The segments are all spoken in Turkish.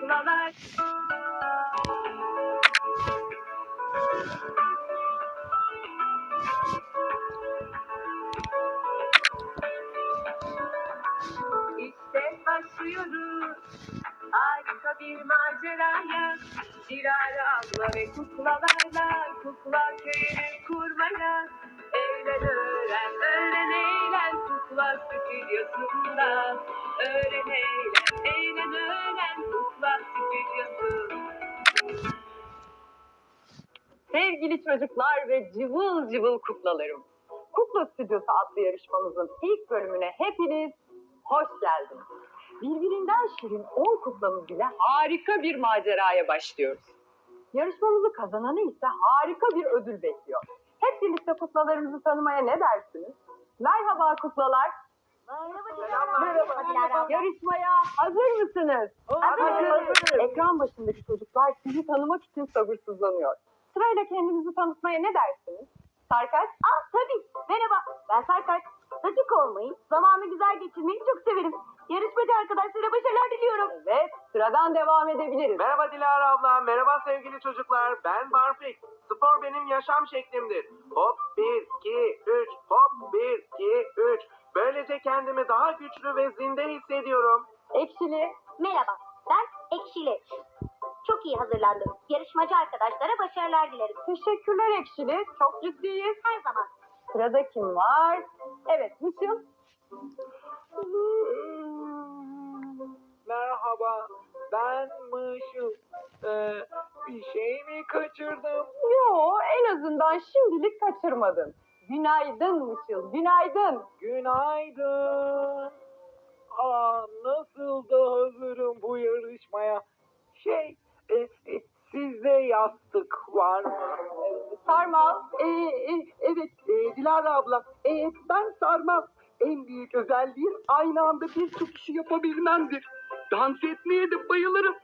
kuklalar. İşte başlıyoruz harika bir maceraya. Dilara abla ve kuklalarla kukla köyünü kurmaya. Eğlen öğren, öğren eğlen kukla stüdyosunda. Öğren eğlen, eğlen öğren Sevgili çocuklar ve cıvıl cıvıl kuklalarım. Kukla Stüdyosu adlı yarışmamızın ilk bölümüne hepiniz hoş geldiniz. Birbirinden şirin 10 kuklamız ile harika bir maceraya başlıyoruz. Yarışmamızı kazananı ise harika bir ödül bekliyor. Hep birlikte kuklalarımızı tanımaya ne dersiniz? Merhaba kuklalar. Merhaba. Yarışmaya hazır mısınız? Hazırız. Hazırız. Ekran başındaki çocuklar sizi tanımak için sabırsızlanıyor. Sırayla kendinizi tanıtmaya ne dersiniz? Sarkaç? Aa, tabii. Merhaba. Ben Serkaç. Dakika olmayı, zamanı güzel geçirmeyi çok severim. Yarışmacı arkadaşlara başarılar diliyorum. Evet, sıradan devam edebiliriz. Merhaba Dilara abla, merhaba sevgili çocuklar. Ben Barfik. Spor benim yaşam şeklimdir. Hop 1, 2, 3, hop 1, 2, 3. Böylece kendimi daha güçlü ve zinde hissediyorum. Ekşili, Merhaba. Ben Ekşili. Çok iyi hazırlandım. Yarışmacı arkadaşlara başarılar dilerim. teşekkürler Ekşili. Çok ciddiyiz. Her zaman. Sırada kim var? Evet, Mışıl. Merhaba, ben Mışıl. Ee, bir şey mi kaçırdım? Yo, en azından şimdilik kaçırmadın. Günaydın Mışıl, günaydın. Günaydın. Aa, nasıl da hazırım bu yarışmaya. Şey, e, e, sizde yastık var mı? Sarmal, Ee, e, evet e, Dilara abla. E, ben sarmam. En büyük özelliğim aynı anda birçok işi yapabilmemdir. Dans etmeye de bayılırım.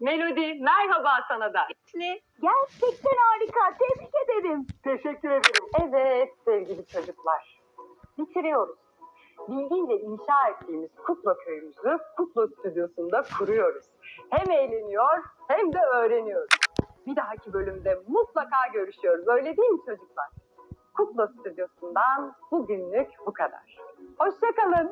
Melodi, merhaba sana da. Gerçekten harika. Tebrik ederim. Teşekkür ederim. Evet sevgili çocuklar. Bitiriyoruz. Bilgiyle inşa ettiğimiz Kukla köyümüzü Kukla stüdyosunda kuruyoruz. Hem eğleniyor hem de öğreniyoruz. Bir dahaki bölümde mutlaka görüşüyoruz. Öyle değil mi çocuklar? Kukla stüdyosundan bugünlük bu kadar. Hoşçakalın.